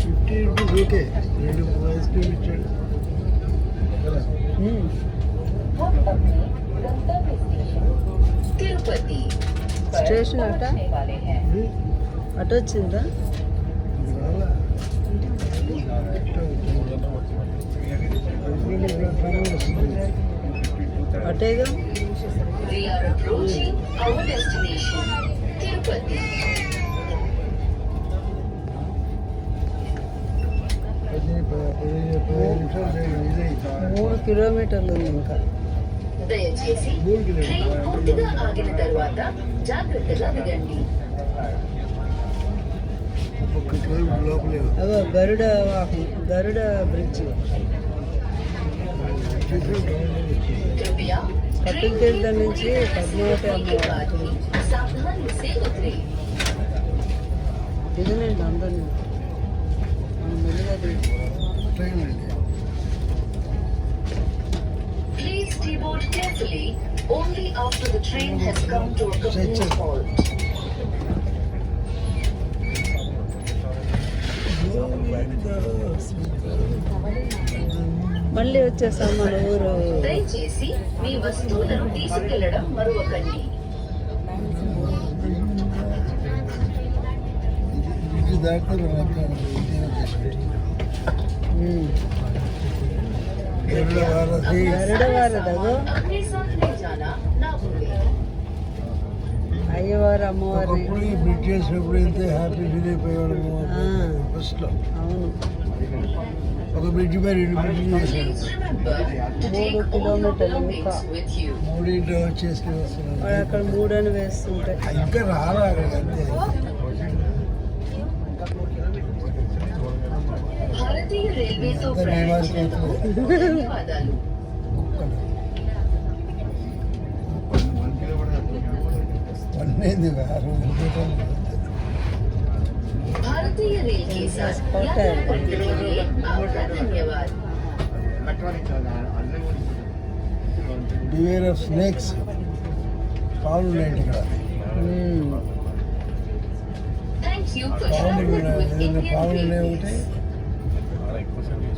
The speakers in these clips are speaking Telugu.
ఫిఫ్టీ రూపీస్ ఓకే రెండు ఐస్ క్రీమ్ ఇచ్చాడు తిరుపతి స్టేషన్ అట అటు వచ్చిందా అటేగా తిరుపతి. మూడు కిలోమీటర్లు ఉంది ఇంకా దయచేసి ట్రైన్ పూర్తిగా ఆగిన తర్వాత జాగ్రత్తగా దిగండి అదో గరుడ గరుడ బ్రిడ్జ్ కపిల్ తీర్థ నుంచి పద్మావతి అమ్మవారి దిగనండి అందరినీ ట్రైన్ అండి Please deboard carefully only after the train has come to a complete halt. మళ్ళీ వచ్చేసాం మన ఊరు దయచేసి మీ వస్తువులను తీసుకెళ్ళడం మరొకండి దాటితే రెండు లక్షలు అయ్యవారు అమ్మవారు ఇప్పుడు ఈ బ్రిడ్జ్ చేసినప్పుడు ఎంత హ్యాపీ ఫీల్ అయిపోయేవాళ్ళము ఫస్ట్లో అవును. ఒక బ్రిడ్జ్ పై రెండు బ్రిడ్జ్ మూడు కిలోమీటర్లు ఇంకా. మూడింటి వచ్చేసి వస్తున్నారు అక్కడ మూడని వేస్తుంటే. ఇంకా రాలేదు అంతే. भारतीय रेलवे तो धन्यवाद भारतीय रेल के साथ यात्रा करने के लिए आपका धन्यवाद। Beware of snakes ಕಾಲು ಥ್ಯಾಂಕ್ ಯು ಕಾಲು ಕಾಲು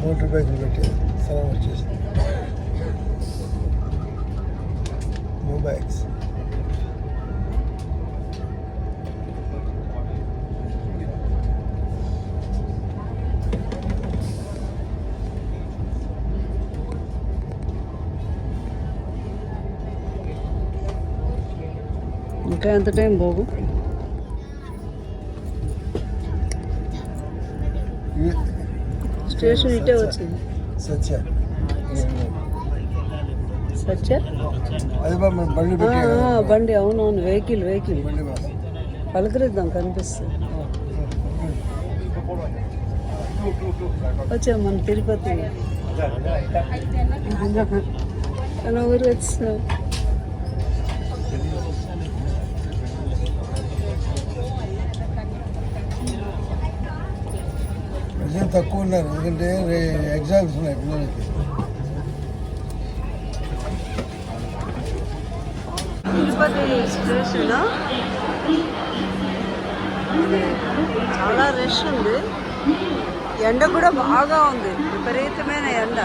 మోటార్ బైకులు పెట్టేది స్థలం వచ్చేసింది మొబైల్స్ ఇంకా ఎంత టైం బాబు స్టేషన్ ఇటే వచ్చింది. సత్య. సత్య? బండి అవునవును వెహికల్ వెహికల్. పలకరిద్దాం కనిపిస్తుంది. వచ్చాం మన తిరుపతి. మన ఊరు వచ్చినాం తక్కువ ఉన్నారు. ఎందుకంటే ఎగ్జామ్స్ ఉన్నాయి పిల్లలకి. తిరుపతి స్టేషన్ చాలా రష్ ఉంది. ఎండ కూడా బాగా ఉంది. విపరీతమైన ఎండ.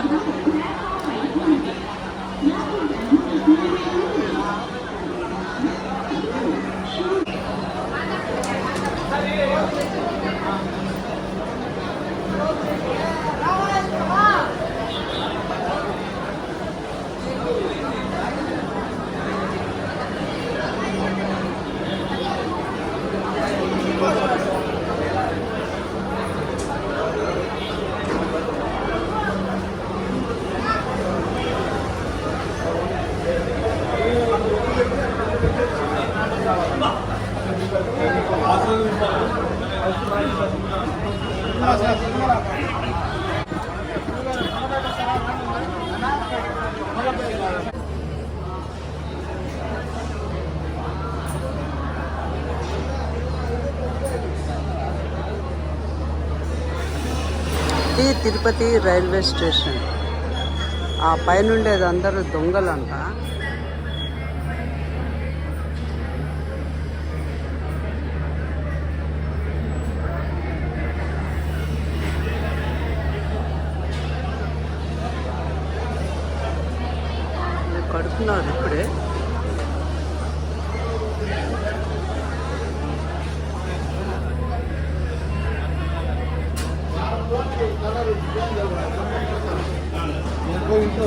ఇది తిరుపతి రైల్వే స్టేషన్. ఆ పైనుండేది అందరూ దొంగలంట. なるこれ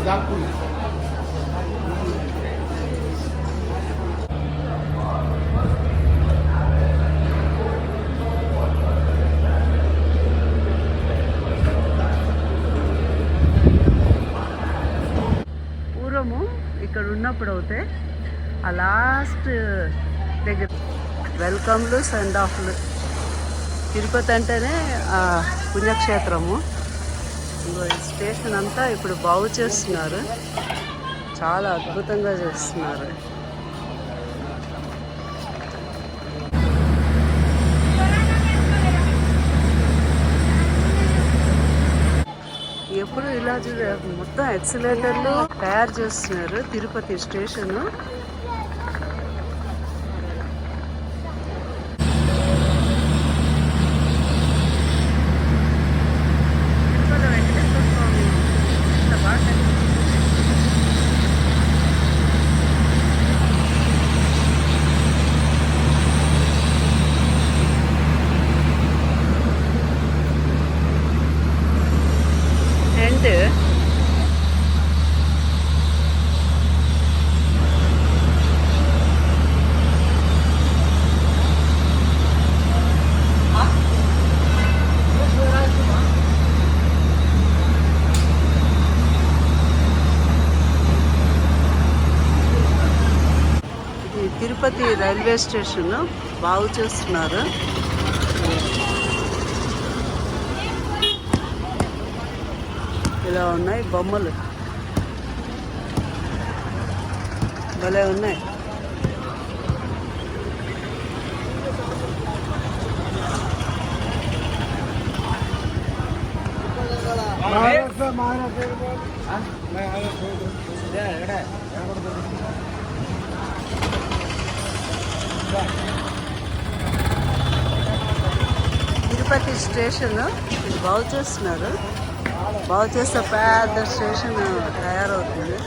Thank you. ఇక్కడ ఆ లాస్ట్ దగ్గర. వెల్కమ్లు సెండ్ ఆఫ్లు తిరుపతి అంటేనే పుణ్యక్షేత్రము. ఈ స్టేషన్ అంతా ఇప్పుడు బాగు చేస్తున్నారు. చాలా అద్భుతంగా చేస్తున్నారు. ఇలా మొత్తం ఎక్సిలేటర్లు తయారు చేస్తున్నారు తిరుపతి స్టేషన్. టెంట్ ఇది తిరుపతి రైల్వే స్టేషన్ బాగు చేస్తున్నారు. ఇలా ఉన్నాయి బొమ్మలు. భలే ఉన్నాయి. తిరుపతి స్టేషన్ బాగు చేస్తున్నారు. బాగు చేస్తే పెద్ద స్టేషన్ తయారవుతుంది